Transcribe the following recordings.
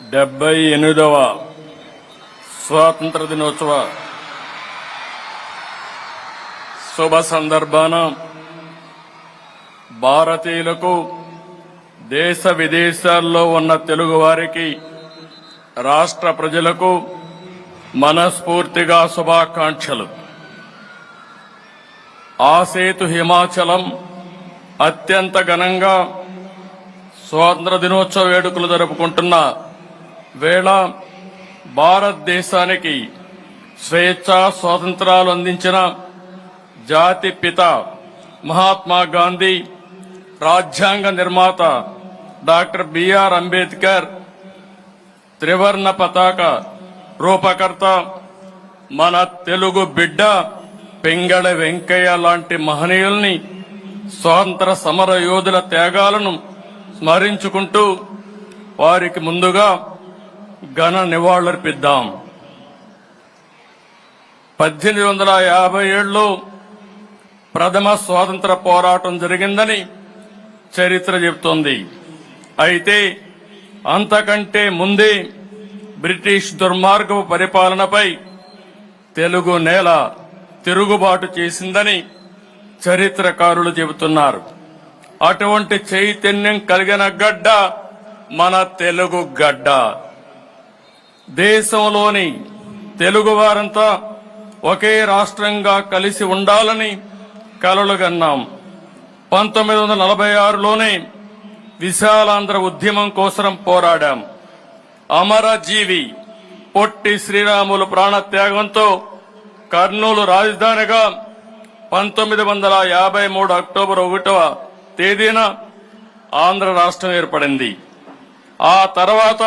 డెబ్బై ఎనిమిదవ స్వాతంత్ర దినోత్సవ శుభ సందర్భాన భారతీయులకు దేశ విదేశాల్లో ఉన్న తెలుగు వారికి రాష్ట్ర ప్రజలకు మనస్ఫూర్తిగా శుభాకాంక్షలు. ఆ సేతు హిమాచలం అత్యంత ఘనంగా స్వాతంత్ర దినోత్సవ వేడుకలు జరుపుకుంటున్న వేళ భారతదేశానికి స్వేచ్ఛ స్వాతంత్రాలు అందించిన జాతి పిత మహాత్మా గాంధీ రాజ్యాంగ నిర్మాత డాక్టర్ బిఆర్ అంబేద్కర్ త్రివర్ణ పతాక రూపకర్త మన తెలుగు బిడ్డ పెంగళ వెంకయ్య లాంటి మహనీయుల్ని స్వాతంత్ర సమర యోధుల త్యాగాలను స్మరించుకుంటూ వారికి ముందుగా ఘన నివాళులర్పిద్దాం. పద్దెనిమిది వందల యాభై ఏళ్ళలో ప్రథమ స్వాతంత్ర పోరాటం జరిగిందని చరిత్ర చెబుతోంది. అయితే అంతకంటే ముందే బ్రిటిష్ దుర్మార్గపు పరిపాలనపై తెలుగు నేల తిరుగుబాటు చేసిందని చరిత్రకారులు చెబుతున్నారు. అటువంటి చైతన్యం కలిగిన గడ్డ మన తెలుగు గడ్డ. దేశంలోని తెలుగువారంతా ఒకే రాష్ట్రంగా కలిసి ఉండాలని కలలుగన్నాం పంతొమ్మిది వందల నలభై ఆరులోనే విశాలాంధ్ర ఉద్యమం కోసం పోరాడాం. అమరజీవి పొట్టి శ్రీరాములు ప్రాణత్యాగంతో కర్నూలు రాజధానిగా పంతొమ్మిది వందల యాభై మూడు అక్టోబర్ ఒకటవ తేదీన ఆంధ్ర రాష్ట్రం ఏర్పడింది. ఆ తర్వాత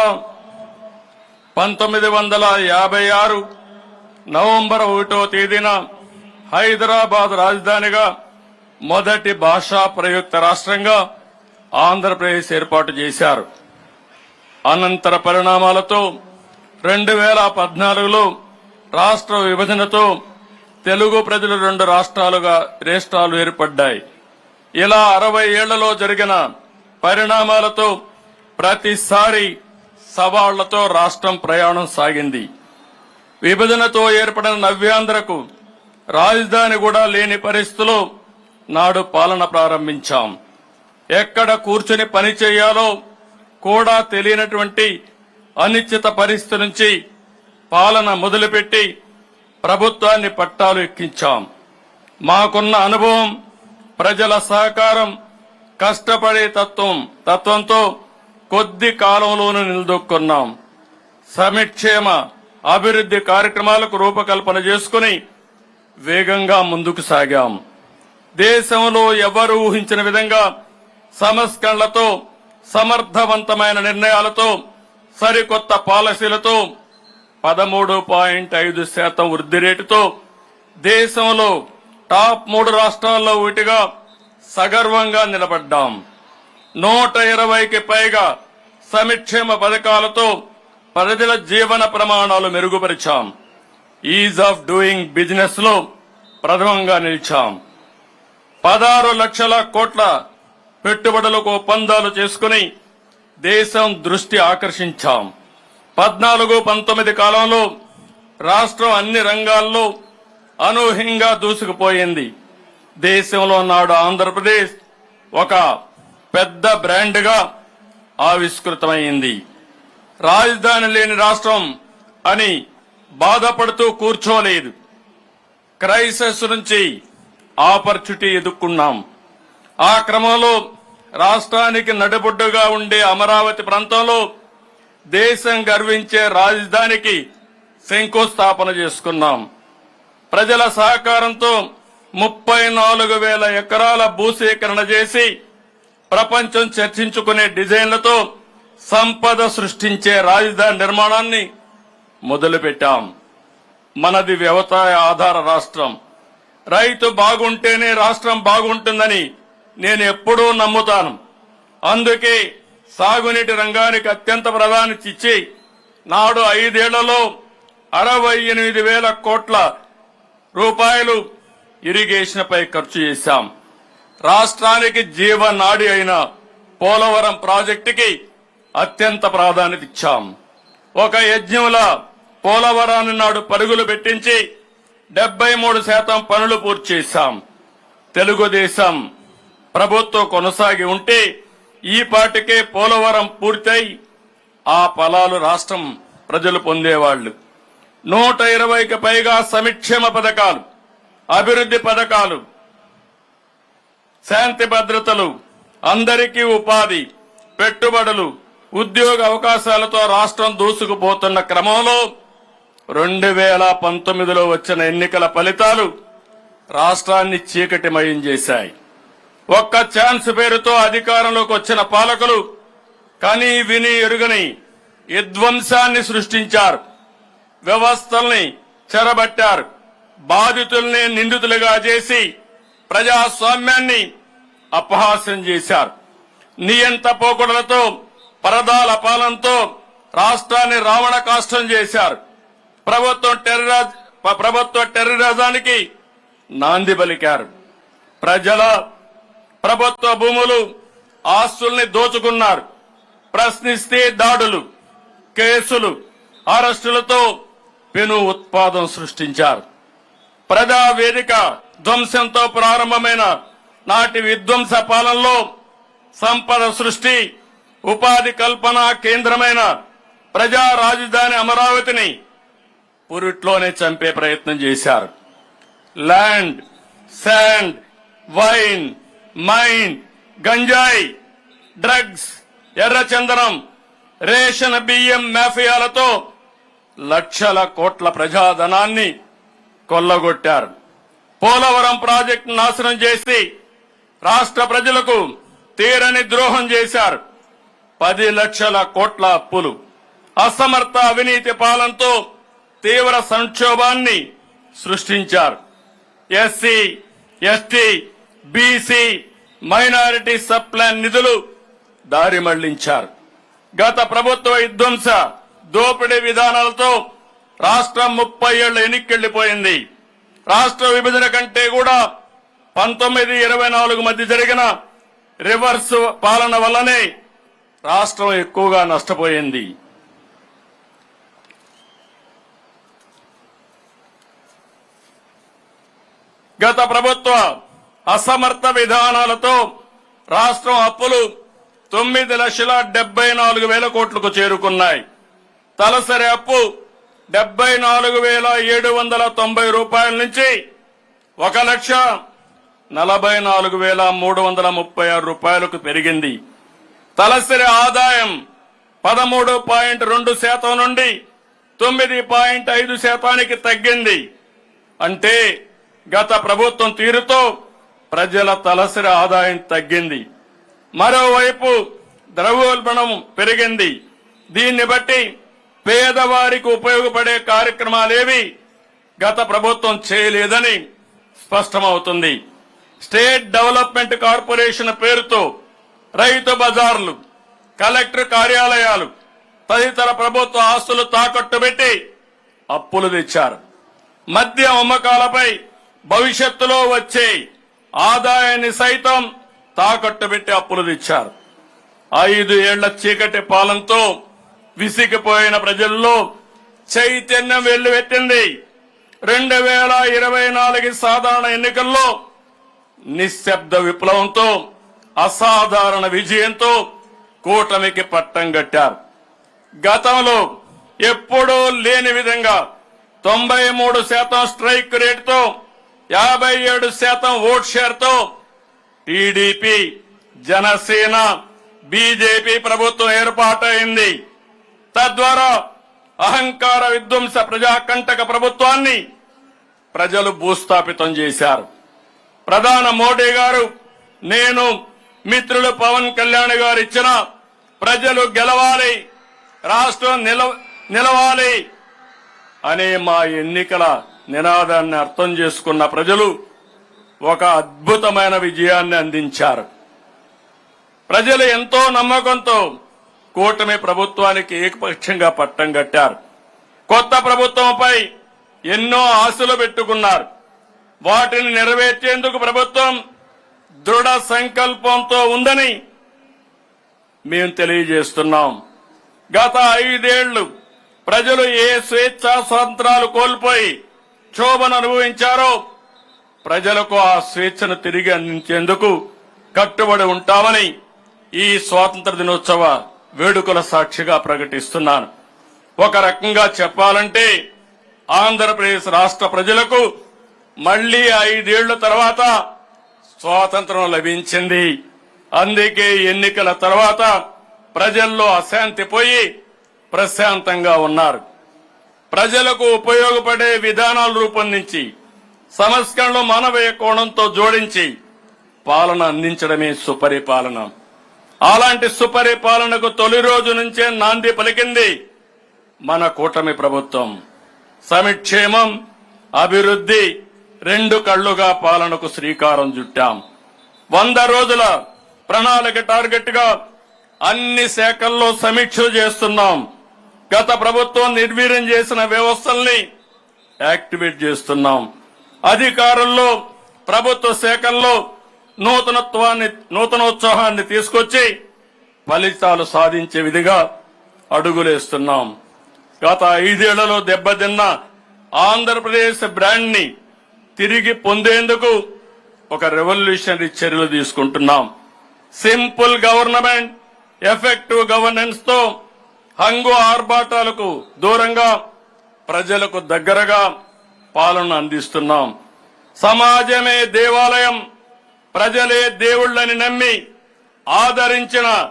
పంతొమ్మిది వందల యాభై ఆరు నవంబర్ ఒకటో తేదీన హైదరాబాద్ రాజధానిగా మొదటి భాషా ప్రయుక్త రాష్ట్రంగా ఆంధ్రప్రదేశ్ ఏర్పాటు చేశారు. అనంతర పరిణామాలతో రెండు వేల పద్నాలుగులో రాష్ట్ర విభజనతో తెలుగు ప్రజలు రెండు రాష్ట్రాలుగా రాష్ట్రాలు ఏర్పడ్డాయి. ఇలా అరవై ఏళ్ళలో జరిగిన పరిణామాలతో ప్రతిసారి సవాళ్ళతో రాష్ట్రం ప్రయాణం సాగింది. విభజనతో ఏర్పడిన నవ్యాంధ్రకు రాజధాని కూడా లేని పరిస్థితిలో నాడు పాలన ప్రారంభించాం. ఎక్కడ కూర్చుని పని చేయాలో కూడా తెలియనటువంటి అనిశ్చిత పరిస్థితి నుంచి పాలన మొదలుపెట్టి ప్రభుత్వాన్ని పట్టాలు ఎక్కించాం. మాకున్న అనుభవం ప్రజల సహకారం కష్టపడే తత్వం తత్వంతో కొద్ది కాలంలోనూ నిలదొక్కున్నాం. సమిక్షేమ అభివృద్ధి కార్యక్రమాలకు రూపకల్పన చేసుకుని వేగంగా ముందుకు సాగాం. దేశంలో ఎవరు ఊహించిన విధంగా సంస్కరణలతో సమర్థవంతమైన నిర్ణయాలతో సరికొత్త పాలసీలతో పదమూడు పాయింట్ ఐదు శాతం వృద్ధి రేటుతో దేశంలో టాప్ మూడు రాష్ట్రాల్లో ఒకటిగా సగర్వంగా నిలబడ్డాం. నూట ఇరవైకి పైగా సమిక్షేమ పథకాలతో ప్రజల జీవన ప్రమాణాలు మెరుగుపరిచాం. ఈజ్ ఆఫ్ డూయింగ్ బిజినెస్లో ప్రథమంగా నిలిచాం. పదహారు లక్షల కోట్ల పెట్టుబడులకు ఒప్పందాలు చేసుకుని దేశం దృష్టి ఆకర్షించాం. పద్నాలుగు పంతొమ్మిది కాలంలో రాష్ట్రం అన్ని రంగాల్లో అనూహ్యంగా దూసుకుపోయింది. దేశంలో నాడు ఆంధ్రప్రదేశ్ ఒక పెద్ద బ్రాండ్గా ఆవిష్కృతమైంది. రాజధాని లేని రాష్ట్రం అని బాధపడుతూ కూర్చోలేదు. క్రైసిస్ నుంచి ఆపర్చునిటీ ఎదుర్కొన్నాం. ఆ క్రమంలో రాష్ట్రానికి నడిబొడ్డుగా ఉండే అమరావతి ప్రాంతంలో దేశం గర్వించే రాజధానికి శంకుస్థాపన చేసుకున్నాం. ప్రజల సహకారంతో ముప్పై నాలుగు వేల ఎకరాల భూసేకరణ చేసి ప్రపంచం చర్చించుకునే డిజైన్లతో సంపద సృష్టించే రాజధాని నిర్మాణాన్ని మొదలుపెట్టాం. మనది వ్యవసాయ ఆధార రాష్ట్రం. రైతు బాగుంటేనే రాష్ట్రం బాగుంటుందని నేను ఎప్పుడూ నమ్ముతాను. అందుకే సాగునీటి రంగానికి అత్యంత ప్రాధాన్యత ఇచ్చి నాడు ఐదేళ్ళలో అరవై ఎనిమిది వేల కోట్ల రూపాయలు ఇరిగేషన్ పై ఖర్చు చేశాం. రాష్ట్రానికి జీవనాడి అయిన పోలవరం ప్రాజెక్టుకి అత్యంత ప్రాధాన్యత ఇచ్చాం. ఒక యజ్ఞంలా పోలవరాన్ని నాడు పరుగులు పెట్టించి డెబ్బై మూడు శాతం పనులు పూర్తి చేశాం. తెలుగుదేశం ప్రభుత్వం కొనసాగి ఉంటే ఈ పాటికే పోలవరం పూర్తయి ఆ ఫలాలు రాష్ట్రం ప్రజలు పొందేవాళ్ళు నూట ఇరవైకి పైగా సంక్షేమ పథకాలు అభివృద్ధి పథకాలు శాంతి భద్రతలు అందరికీ ఉపాధి పెట్టుబడులు ఉద్యోగ అవకాశాలతో రాష్ట్రం దూసుకుపోతున్న క్రమంలో రెండు వేల పంతొమ్మిదిలో వచ్చిన ఎన్నికల ఫలితాలు రాష్ట్రాన్ని చీకటిమయం చేశాయి. ఒక్క ఛాన్స్ పేరుతో అధికారంలోకి వచ్చిన పాలకులు కని విని ఎరుగని విధ్వంసాన్ని సృష్టించారు. వ్యవస్థల్ని చెరబట్టారు. బాధితుల్ని నిందితులుగా చేసి ప్రజాస్వామ్యాన్ని అపహాస్యం చేశారు. నియంత పోకడలతో పరదాల పాలనతో రాష్ట్రాన్ని రావణ కాష్టం చేశారు. ప్రభుత్వం టెర్రరాజ్ ప్రభుత్వ టెర్రరిజానికి నాంది పలికారు. ప్రజల ప్రభుత్వ భూములు ఆస్తుల్ని దోచుకున్నారు. ప్రశ్నిస్తే దాడులు కేసులు అరెస్టులతో పెను ఉత్పాదం సృష్టించారు. ప్రజా వేదిక ధ్వంసంతో ప్రారంభమైన నాటి విధ్వంస పాలనలో సంపద సృష్టి ఉపాధి కల్పన కేంద్రమైన ప్రజా రాజధాని అమరావతిని పురిట్లోనే చంపే ప్రయత్నం చేశారు. ల్యాండ్ శాండ్ వైన్ మైన్ గంజాయి డ్రగ్స్ ఎర్రచందనం రేషన్ బియ్యం మాఫియాలతో లక్షల కోట్ల ప్రజాధనాన్ని కొల్లగొట్టారు. పోలవరం ప్రాజెక్టు నాశనం చేసి రాష్ట్ర ప్రజలకు తీరని ద్రోహం చేశారు. పది లక్షల కోట్ల అప్పులు. అసమర్థ అవినీతి పాలనతో తీవ్ర సంక్షోభాన్ని సృష్టించారు. SC ST BC minority sub plan నిధులు దారి మళ్ళించారు. గత ప్రభుత్వ విధ్వంస దోపిడీ విధానాలతో రాష్ట్రం ముప్పై ఏళ్ళ ఎన్నికెళ్ళిపోయింది రాష్ట్ర విభజన కంటే కూడా పంతొమ్మిది ఇరవై నాలుగు మధ్య జరిగిన రివర్స్ పాలన వల్లనే రాష్ట్రం ఎక్కువగా నష్టపోయింది. గత ప్రభుత్వ అసమర్థ విధానాలతో రాష్ట్రం అప్పులు తొమ్మిది లక్షల డెబ్బై నాలుగు వేల కోట్లకు చేరుకున్నాయి. తలసరి అప్పు డెబ్బై నాలుగు వేల ఏడు వందల తొంభై రూపాయల నుంచి ఒక లక్ష నలభై నాలుగు వేల మూడు వందల ముప్పై ఆరు రూపాయలకు పెరిగింది. తలసరి ఆదాయం పదమూడు పాయింట్ రెండు శాతం నుండి తొమ్మిది పాయింట్ ఐదు శాతానికి తగ్గింది. అంటే గత ప్రభుత్వం తీరుతో ప్రజల తలసరి ఆదాయం తగ్గింది. మరోవైపు ద్రవ్యోల్బణం పెరిగింది. దీన్ని బట్టి పేదవారికి ఉపయోగపడే కార్యక్రమాలేవి గత ప్రభుత్వం చేయలేదని స్పష్టమవుతుంది. స్టేట్ డెవలప్మెంట్ కార్పొరేషన్ పేరుతో రైతు బజార్లు కలెక్టర్ కార్యాలయాలు తదితర ప్రభుత్వ ఆస్తులు తాకట్టు పెట్టి అప్పులు తెచ్చారు. మద్య అమ్మకాలపై భవిష్యత్తులో వచ్చే ఆదాయాన్ని సైతం తాకట్టు పెట్టి అప్పులు తెచ్చారు. ఐదు ఏళ్ళ చీకటి పాలనతో విసిగిపోయిన ప్రజల్లో చైతన్యం వెల్లువెట్టింది రెండు వేల ఇరవై నాలుగు సాధారణ ఎన్నికల్లో నిశ్శబ్ద విప్లవంతో అసాధారణ విజయంతో కూటమికి పట్టం కట్టారు. గతంలో ఎప్పుడూ లేని విధంగా తొంభై మూడు శాతం స్ట్రైక్ రేటుతో యాభై ఏడు శాతం ఓట్ షేర్తో టీడీపీ జనసేన బీజేపీ ప్రభుత్వం ఏర్పాటైంది. తద్వారా అహంకార విధ్వంస ప్రజాకంటక ప్రభుత్వాన్ని ప్రజలు భూస్థాపితం చేశారు. ప్రధాన మోడీ గారు నేను మిత్రులు పవన్ కళ్యాణ్ గారు ఇచ్చిన ప్రజలు గెలవాలి రాష్ట్రం నిలవాలి అనే మా ఎన్నికల నినాదాన్ని అర్థం చేసుకున్న ప్రజలు ఒక అద్భుతమైన విజయాన్ని అందించారు. ప్రజలు ఎంతో నమ్మకంతో కూటమి ప్రభుత్వానికి ఏకపక్షంగా పట్టం కట్టారు. కొత్త ప్రభుత్వంపై ఎన్నో ఆశలు పెట్టుకున్నారు. వాటిని నెరవేర్చేందుకు ప్రభుత్వం దృఢ సంకల్పంతో ఉందని మేము తెలియజేస్తున్నాం. గత ఐదేళ్ళు ప్రజలు ఏ స్వేచ్ఛా స్వాతంత్రాలు కోల్పోయి క్షోభను అనుభవించారో ప్రజలకు ఆ స్వేచ్ఛను తిరిగి అందించేందుకు కట్టుబడి ఉంటామని ఈ స్వాతంత్ర దినోత్సవ వేడుకల సాక్షిగా ప్రకటిస్తున్నాను. ఒక రకంగా చెప్పాలంటే ఆంధ్రప్రదేశ్ రాష్ట్ర ప్రజలకు మళ్ళీ ఐదేళ్ళ తర్వాత స్వాతంత్రం లభించింది. అందుకే ఎన్నికల తర్వాత ప్రజల్లో అశాంతి పోయి ప్రశాంతంగా ఉన్నారు. ప్రజలకు ఉపయోగపడే విధానాలు రూపొందించి సంస్కరణలు మానవీయ కోణంతో జోడించి పాలన అందించడమే సుపరిపాలన. అలాంటి సుపరిపాలనకు తొలి రోజు నుంచే నాంది పలికింది మన కూటమి ప్రభుత్వం. సమిక్షేమం అభివృద్ధి రెండు కళ్ళుగా పాలనకు శ్రీకారం చుట్టాం. వంద రోజుల ప్రణాళిక టార్గెట్గా అన్ని శాఖల్లో సమీక్ష చేస్తున్నాం. గత ప్రభుత్వం నిర్వీర్యం చేసిన వ్యవస్థల్ని యాక్టివేట్ చేస్తున్నాం. అధికారుల్లో ప్రభుత్వ శాఖల్లో నూతనత్వాన్ని నూతనోత్సాహాన్ని తీసుకొచ్చి ఫలితాలు సాధించే విధిగా అడుగులేస్తున్నాం. గత ఐదేళ్ళలో దెబ్బతిన్న ఆంధ్రప్రదేశ్ బ్రాండ్ని తిరిగి పొందేందుకు ఒక రెవల్యూషనరీ చర్యలు తీసుకుంటున్నాం. సింపుల్ గవర్నమెంట్ ఎఫెక్టివ్ గవర్నెన్స్తో హంగు ఆర్భాటాలకు దూరంగా ప్రజలకు దగ్గరగా పాలన అందిస్తున్నాం. సమాజమే దేవాలయం ప్రజలే దేవుళ్ళని నమ్మి ఆదరించిన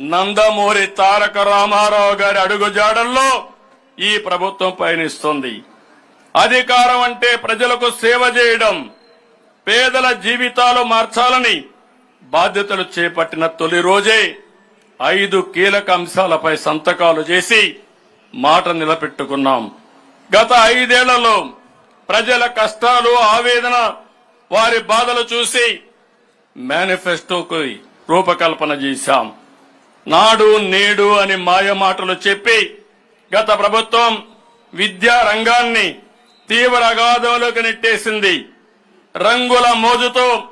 నందమూరి తారక రామారావు గారి అడుగుజాడల్లో ఈ ప్రభుత్వం పయనిస్తుంది. అధికారం అంటే ప్రజలకు సేవ చేయడం పేదల జీవితాలు మార్చాలని బాధ్యతలు చేపట్టిన తొలి రోజే ఐదు కీలక అంశాలపై సంతకాలు చేసి మాట నిలబెట్టుకున్నాం. గత ఐదేళ్ళలో ప్రజల కష్టాలు ఆవేదన వారి బాధలు చూసి మేనిఫెస్టోకు రూపకల్పన చేశాం. నాడు నేడు అని మాయ మాటలు చెప్పి గత ప్రభుత్వం విద్యా రంగాన్ని తీవ్ర అగాధంలోకి నెట్టేసింది. రంగుల మోజుతో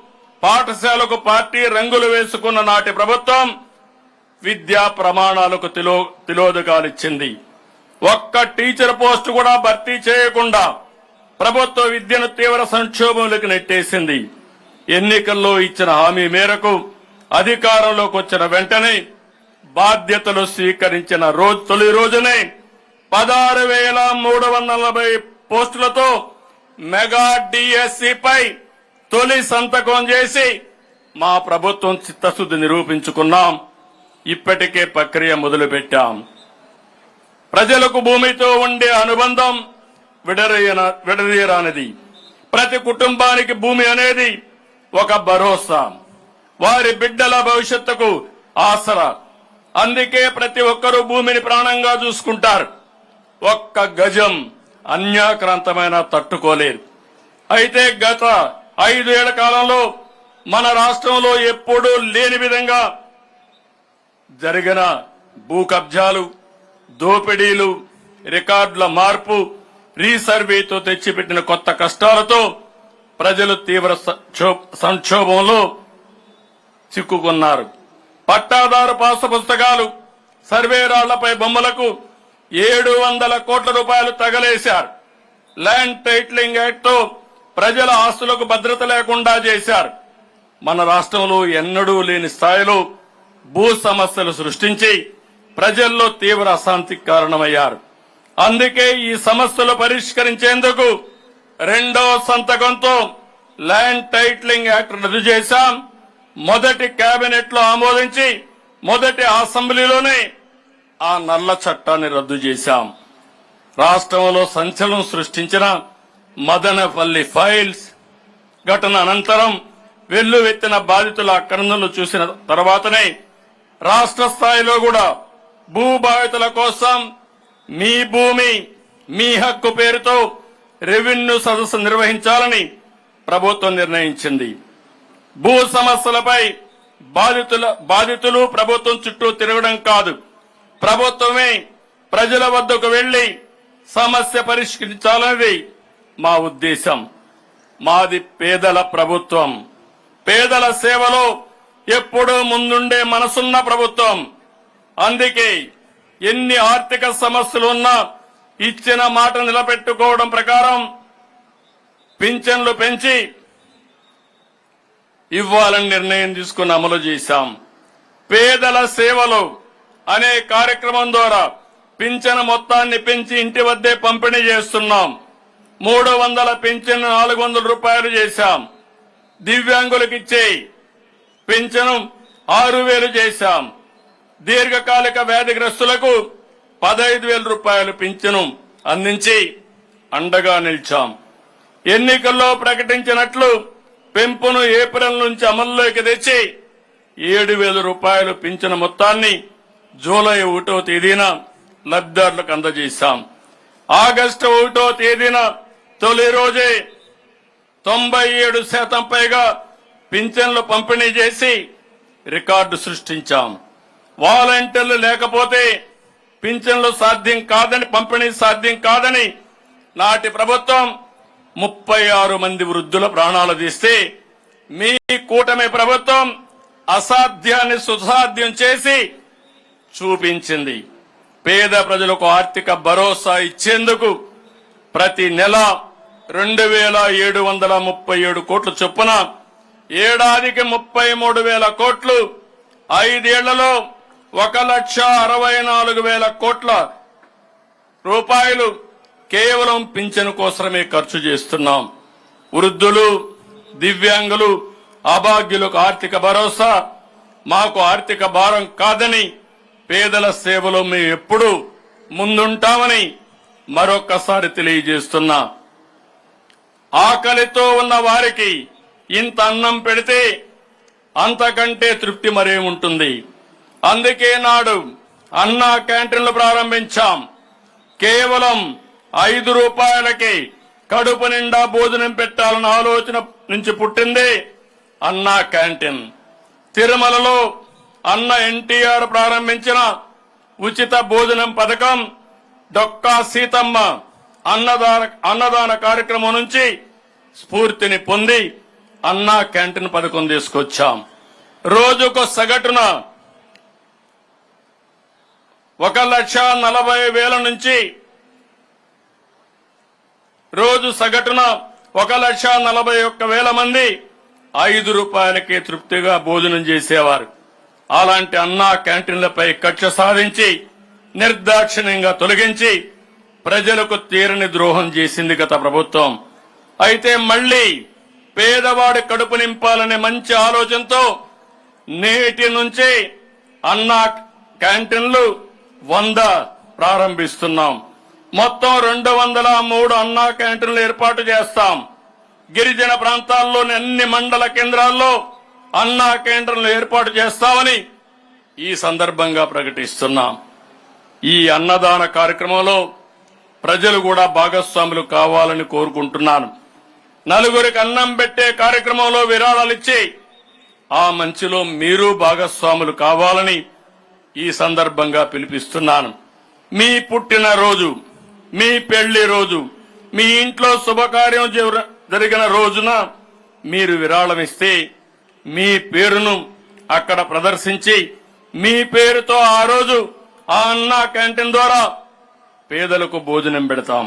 పాఠశాలకు పార్టీ రంగులు వేసుకున్న నాటి ప్రభుత్వం విద్యా ప్రమాణాలకు తిలో తిలోదకాలిచ్చింది ఒక్క టీచర్ పోస్ట్ కూడా భర్తీ చేయకుండా ప్రభుత్వ విద్యను తీవ్ర సంక్షోభంలోకి నెట్టేసింది. ఎన్నికల్లో ఇచ్చిన హామీ మేరకు అధికారంలోకి వచ్చిన వెంటనే బాధ్యతలు స్వీకరించిన రోజు తొలి రోజునే పదహారు వేల మూడు వందల నలభై పోస్టులతో మెగా డిఎస్సిపై తొలి సంతకం చేసి మా ప్రభుత్వం చిత్తశుద్ధి నిరూపించుకున్నాం. ఇప్పటికే ప్రక్రియ మొదలుపెట్టాం. ప్రజలకు భూమితో ఉండే అనుబంధం విడదీయన విడదీయరానిది ప్రతి కుటుంబానికి భూమి అనేది ఒక భరోసా. వారి బిడ్డల భవిష్యత్తుకు ఆసరా. అందుకే ప్రతి ఒక్కరూ భూమిని ప్రాణంగా చూసుకుంటారు. ఒక్క గజం అన్యాక్రాంతమైన తట్టుకోలేరు. అయితే గత ఐదేళ్ళ కాలంలో మన రాష్ట్రంలో ఎప్పుడూ లేని విధంగా జరిగిన భూ కబ్జాలు దోపిడీలు రికార్డుల మార్పు రీసర్వేతో తెచ్చిపెట్టిన కొత్త కష్టాలతో ప్రజలు తీవ్ర సంక్షో- సంక్షోభంలో చిక్కుకున్నారు. పట్టాదారు పాస పుస్తకాలు సర్వే రాళ్ళపై బొమ్మలకు ఏడు వందల కోట్ల రూపాయలు తగలేశారు. ల్యాండ్ టైటిలింగ్ యాక్ట్తో ప్రజల ఆస్తులకు భద్రత లేకుండా చేశారు. మన రాష్ట్రంలో ఎన్నడూ లేని స్థాయిలో భూ సమస్యలు సృష్టించి ప్రజల్లో తీవ్ర అశాంతికి కారణమయ్యారు. అందుకే ఈ సమస్యలు పరిష్కరించేందుకు రెండో సంతకంతో ల్యాండ్ టైటిలింగ్ యాక్ట్ రద్దు చేశాం. మొదటి కేబినెట్లో ఆమోదించి మొదటి అసెంబ్లీలోనే ఆ నల్ల చట్టాన్ని రద్దు చేశాం. రాష్ట్రంలో సంచలనం సృష్టించిన మదనపల్లి ఫైల్స్ ఘటన అనంతరం వెల్లువెత్తిన బాధితుల అక్రందనలు చూసిన తర్వాతనే రాష్ట్ర స్థాయిలో కూడా భూ బాధితుల కోసం మీ భూమి మీ హక్కు పేరుతో రెవెన్యూ సదస్సు నిర్వహించాలని ప్రభుత్వం నిర్ణయించింది. భూ సమస్యలపై బాధితుల బాధితులు ప్రభుత్వం చుట్టూ తిరగడం కాదు. ప్రభుత్వమే ప్రజల వద్దకు వెళ్ళి సమస్య పరిష్కరించాలనేది మా ఉద్దేశం. మాది పేదల ప్రభుత్వం. పేదల సేవలో ఎప్పుడూ ముందుండే మనసున్న ప్రభుత్వం. అందుకే ఎన్ని ఆర్థిక సమస్యలు ఉన్నా ఇచ్చిన మాట నిలబెట్టుకోవడం ప్రకారం పింఛన్లు పెంచి ఇవ్వాలని నిర్ణయం తీసుకుని అమలు చేశాం. పేదల సేవలు అనే కార్యక్రమం ద్వారా పింఛను మొత్తాన్ని పెంచి ఇంటి వద్దే పంపిణీ చేస్తున్నాం. మూడు వందల పింఛన్ నాలుగు వందల రూపాయలు చేశాం. దివ్యాంగులకు ఇచ్చే పింఛను ఆరు వేలు చేశాం. దీర్ఘకాలిక వ్యాధిగ్రస్తులకు పదహైదు వేల రూపాయల పింఛను అందించి అండగా నిలిచాం. ఎన్నికల్లో ప్రకటించినట్లు పెంపును ఏప్రిల్ నుంచి అమల్లోకి తెచ్చి ఏడు వేల రూపాయలు పింఛను మొత్తాన్ని జూలై ఒకటో తేదీన లబ్ధిదారులకు అందజేశాం. ఆగస్టు ఒకటో తేదీన తొలి రోజే తొంభై ఏడు శాతం పైగా పింఛన్లు పంపిణీ చేసి రికార్డు సృష్టించాం. వాలంటీర్లు లేకపోతే పింఛన్లు సాధ్యం కాదని పంపిణీ సాధ్యం కాదని నాటి ప్రభుత్వం ముప్పై ఆరు మంది వృద్ధుల ప్రాణాలు తీస్తే మీ కూటమి ప్రభుత్వం అసాధ్యాన్ని సుసాధ్యం చేసి చూపించింది. పేద ప్రజలకు ఆర్థిక భరోసా ఇచ్చేందుకు ప్రతి నెల రెండు వేల ఏడు వందల ముప్పై ఏడు కోట్లు చొప్పున ఏడాదికి ముప్పై మూడు వేల కోట్లు. ఐదేళ్ళలో ఒక లక్ష అరవై నాలుగు వేల కోట్ల రూపాయలు కేవలం పింఛను కోసమే ఖర్చు చేస్తున్నాం. వృద్ధులు దివ్యాంగులు అభాగ్యులకు ఆర్థిక భరోసా మాకు ఆర్థిక భారం కాదని పేదల సేవలో మేము ఎప్పుడూ ముందుంటామని మరొక్కసారి తెలియజేస్తున్నా. ఆకలితో ఉన్న వారికి ఇంత అన్నం పెడితే అంతకంటే తృప్తి మరేముంటుంది? అందుకే నాడు అన్నా క్యాంటీన్లు ప్రారంభించాం. కేవలం ఐదు రూపాయలకి కడుపు నిండా భోజనం పెట్టాలన్న ఆలోచన నుంచి పుట్టింది అన్నా క్యాంటీన్. తిరుమలలో అన్న ఎన్టీఆర్ ప్రారంభించిన ఉచిత భోజనం పథకం డొక్కా సీతమ్మ అన్నదాన అన్నదాన కార్యక్రమం నుంచి స్ఫూర్తిని పొంది అన్నా క్యాంటీన్ పథకం తీసుకొచ్చాం. రోజుకు సగటున ఒక లక్ష నలభై వేల నుంచి రోజు సగటున ఒక లక్ష నలభై ఒక్క వేల మంది ఐదు రూపాయలకి తృప్తిగా భోజనం చేసేవారు. అలాంటి అన్నా క్యాంటీన్లపై కక్ష సాధించి నిర్దాక్షిణ్యంగా తొలగించి ప్రజలకు తీరని ద్రోహం చేసింది గత ప్రభుత్వం. అయితే మళ్ళీ పేదవాడి కడుపు నింపాలనే మంచి ఆలోచనతో నేటి నుంచి అన్నా క్యాంటీన్లు వంద ప్రారంభిస్తున్నాం. మొత్తం రెండు వందల మూడు అన్నా క్యాంటీన్లు ఏర్పాటు చేస్తాం. గిరిజన ప్రాంతాల్లోని అన్ని మండల కేంద్రాల్లో అన్నా కేంద్రంలో ఏర్పాటు చేస్తామని ఈ సందర్భంగా ప్రకటిస్తున్నాం. ఈ అన్నదాన కార్యక్రమంలో ప్రజలు కూడా భాగస్వాములు కావాలని కోరుకుంటున్నాను. నలుగురికి అన్నం పెట్టే కార్యక్రమంలో విరాళాలు ఇచ్చి ఆ మంచిలో మీరు భాగస్వాములు కావాలని ఈ సందర్భంగా పిలిపిస్తున్నాను. మీ పుట్టిన రోజు మీ పెళ్ళి రోజు మీ ఇంట్లో శుభకార్యం జరిగిన రోజున మీరు విరాళం ఇస్తే మీ పేరును అక్కడ ప్రదర్శించి మీ పేరుతో ఆ రోజు ఆ అన్నా క్యాంటీన్ ద్వారా పేదలకు భోజనం పెడతాం.